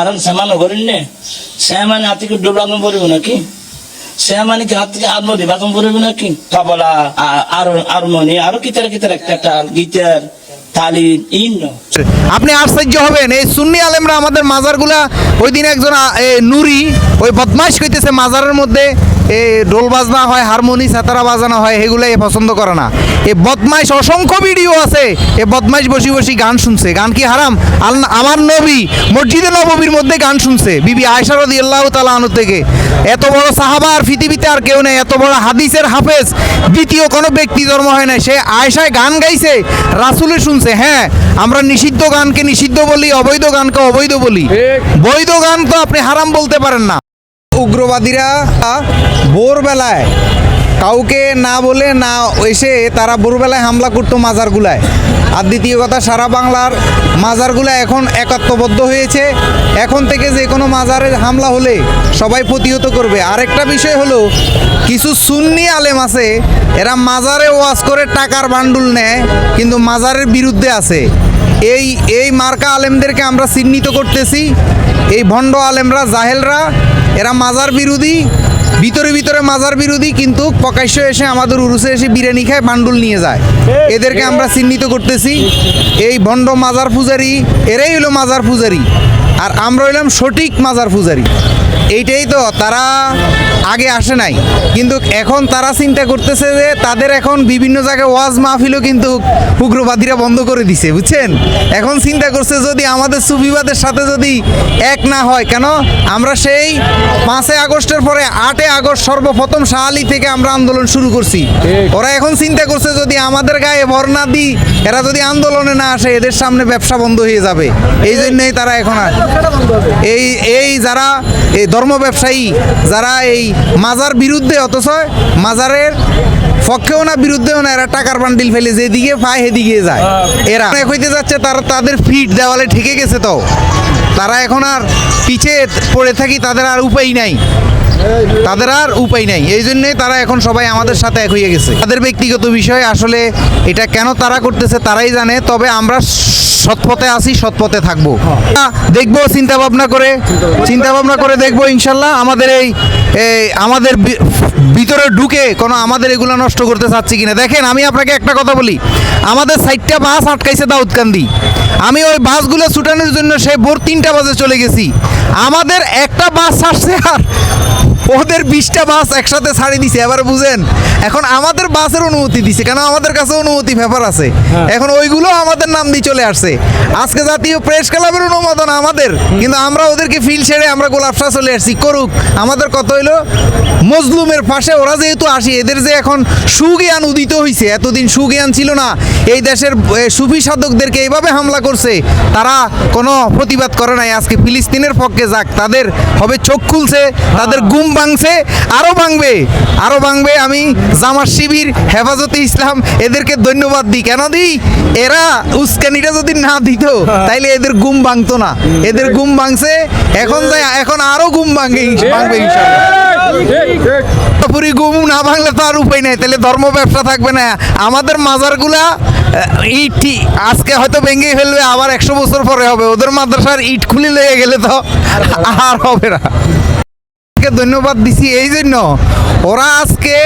আরাম সেমান করেন নে। সেমানে হাতিকে থেকে ডোবানো পড়বে নাকি? সেমানে কি হাত থেকে আত্ম দিবাতন পড়বে নাকি? তবলা আর হারমোনি আরও কিতার কিতার একটা গিটার আপনি আশ্চর্য হবেন, এই সুন্নি আলেমরা আমাদের মাজারগুলা, ওই দিন একজন নুরি, ওই বদমাস কইতেছে মাজারের মধ্যে। এ ডোল বাজনা হয় হারমোনি সাতারা বাজানো হয় এগুলো এ পছন্দ করে না। এ বদমাইশ অসংখ্য ভিডিও আছে। এ বদমাইশ বসি বসি গান শুনছে। গান কি হারাম? আল- আমার নবী মসজিদে নববীর মধ্যে গান শুনছে। বিবি আয়সা রদি আল্লাহ তালা আনু থেকে। এত বড় সাহাবা আর পৃথিবীতে আর কেউ নেই। এত বড় হাদিসের হাফেজ দ্বিতীয় কোনো ব্যক্তি জন্ম হয় না সে আয়সায় গান গাইছে রাসুলে শুনছে। হ্যাঁ আমরা নিষিদ্ধ গানকে নিষিদ্ধ বলি অবৈধ গানকে অবৈধ বলি। বৈধ গান তো আপনি হারাম বলতে পারেন না। উগ্রবাদীরা ভোরবেলায় কাউকে না বলে না এসে তারা ভোরবেলায় হামলা করতো মাজারগুলায়। আর দ্বিতীয় কথা, সারা বাংলার মাজারগুলা এখন একাত্মবদ্ধ হয়েছে। এখন থেকে যে কোনো মাজারে হামলা হলে সবাই প্রতিহত করবে। আরেকটা বিষয় হলো, কিছু সুন্নি আলেম আছে, এরা মাজারে ওয়াজ করে টাকার বান্ডুল নেয়, কিন্তু মাজারের বিরুদ্ধে আছে। এই এই মার্কা আলেমদেরকে আমরা চিহ্নিত করতেছি। এই ভণ্ড আলেমরা, জাহেলরা, এরা মাজার বিরোধী, ভিতরে ভিতরে মাজার বিরোধী, কিন্তু প্রকাশ্য এসে আমাদের উরুসে এসে বিরিয়ানি খায়, বান্ডুল নিয়ে যায়। এদেরকে আমরা চিহ্নিত করতেছি। এই ভণ্ড মাজার পূজারি, এরাই হলো মাজার পূজারি। আর আমরা হইলাম সঠিক মাজার পূজারি। এইটাই তো তারা আগে আসে নাই। কিন্তু এখন তারা চিন্তা করতেছে যে তাদের এখন বিভিন্ন জায়গায় ওয়াজ মাহফিলও কিন্তু উগ্রবাদীরা বন্ধ করে দিছে বুঝছেন? এখন চিন্তা করছে যদি আমাদের সুফিবাদের সাথে যদি এক না হয় কেন? আমরা সেই পাঁচই আগস্টের পরে আটই আগস্ট সর্বপ্রথম শাহালি থেকে আমরা আন্দোলন শুরু করছি। ওরা এখন চিন্তা করছে যদি আমাদের গায়ে ভর না দিই এরা যদি আন্দোলনে না আসে এদের সামনে ব্যবসা বন্ধ হয়ে যাবে। এই জন্যই তারা এখন এই এই যারা এই ধর্ম ব্যবসায়ী যারা এই মাজার বিরুদ্ধে অথচ মাজারের পক্ষেও না বিরুদ্ধেও না এরা টাকার বান্ডিল ফেলে যেদিকে পায় সেদিকে যায়। এরা হইতে যাচ্ছে তারা তাদের ফিট দেওয়ালে ঠেকে গেছে তো। তারা এখন আর পিছে পড়ে থাকি, তাদের আর উপায় নাই। তাদের আর উপায় নাই। এই জন্যই তারা এখন সবাই আমাদের সাথে এক হয়ে গেছে। তাদের ব্যক্তিগত বিষয়, আসলে এটা কেন তারা করতেছে তারাই জানে, তবে আমরা সৎপথে আসি সৎপথে থাকব। দেখব চিন্তা ভাবনা করে চিন্তা ভাবনা করে দেখব, ইনশাল্লাহ। আমাদের এই আমাদের ভিতরে ঢুকে কোনো আমাদের এগুলো নষ্ট করতে চাচ্ছি কিনা? দেখেন, আমি আপনাকে একটা কথা বলি। আমাদের সাইডটা বাস আটকাইছে দাউদকান্দি। আমি ওই বাসগুলো ছুটানোর জন্য সেই ভোর তিনটা বাজে চলে গেছি। আমাদের একটা বাস আসছে আর ওদের বিশটা বাস একসাথে ছাড়ি দিছে এবার বুঝেন? এখন আমাদের বাসের অনুমতি দিছে কেন আমাদের কাছে অনুমতি পেপার আছে? এখন ওইগুলো আমাদের নাম দিয়ে চলে আসছে। আজকে জাতীয় প্রেস ক্লাবের অনুমোদন আমাদের কিন্তু আমরা ওদেরকে ফিল ছেড়ে আমরা গোলাপশা চলে আসছি। করুক আমাদের কত হইল মজলুমের পাশে ওরা যেহেতু আসি এদের যে এখন সুজ্ঞান উদিত হয়েছে এতদিন সুজ্ঞান ছিল না এই দেশের সুফি সাধকদেরকে এইভাবে হামলা করছে তারা কোনো প্রতিবাদ করে নাই। আজকে ফিলিস্তিনের পক্ষে যাক তাদের হবে চোখ খুলছে তাদের গুম ভাঙছে আরও ভাঙবে। আরও ভাঙবে, আমি জামার শিবির, হেফাজতে ইসলাম, এদেরকে ধন্যবাদ দিই। কেন দিই? এরা উস্কানিটা যদি না দিত, তাইলে এদের গুম ভাঙতো না। এদের গুম ভাঙছে, এখন যাই এখন আরও গুম ভাঙবে ভাঙবে পুরি গুম না ভাঙলে তো আর উপায় নেই তাহলে ধর্ম ব্যবসা থাকবে না। আমাদের মাজারগুলা ইট আজকে হয়তো ভেঙে ফেলবে, আবার একশো বছর পরে হবে। ওদের মাদ্রাসার ইট খুলে লেগে গেলে তো আর হবে না। কে ধন্যবাদ দিছি, এই জন্য ওরা আজকে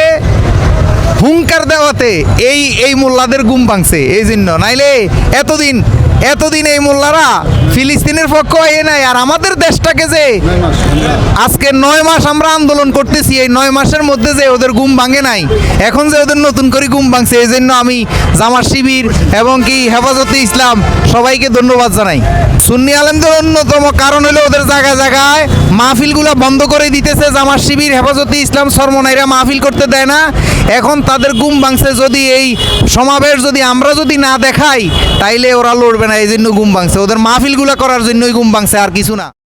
হুঙ্কার দেওয়াতে এই এই মোল্লাদের গুম ভাঙছে, এই জন্য। নাইলে এতদিন এতদিন এই মোল্লারা ফিলিস্তিনের পক্ষ এ নাই, আর আমাদের দেশটাকে যে আজকে নয় মাস আমরা আন্দোলন করতেছি, এই নয় মাসের মধ্যে যে ওদের গুম ভাঙে নাই, এখন যে ওদের নতুন করে গুম ভাঙছে, এই জন্য আমি জামার শিবির এবং কি হেফাজতে ইসলাম সবাইকে ধন্যবাদ জানাই। সুন্নি আলমদের অন্যতম কারণ হলো ওদের জায়গায় জায়গায় মাহফিলগুলো বন্ধ করে দিতেছে, জামাত শিবির, হেফাজতে ইসলাম সরমনাইরা মাহফিল করতে দেয় না। এখন তাদের গুম ভাঙছে যদি এই সমাবেশ যদি আমরা যদি না দেখাই, তাইলে ওরা লড়বে না, এই জন্য গুম ভাঙছে। ওদের মাহফিলগুলো করার জন্যই গুম ভাঙছে আর কিছু না।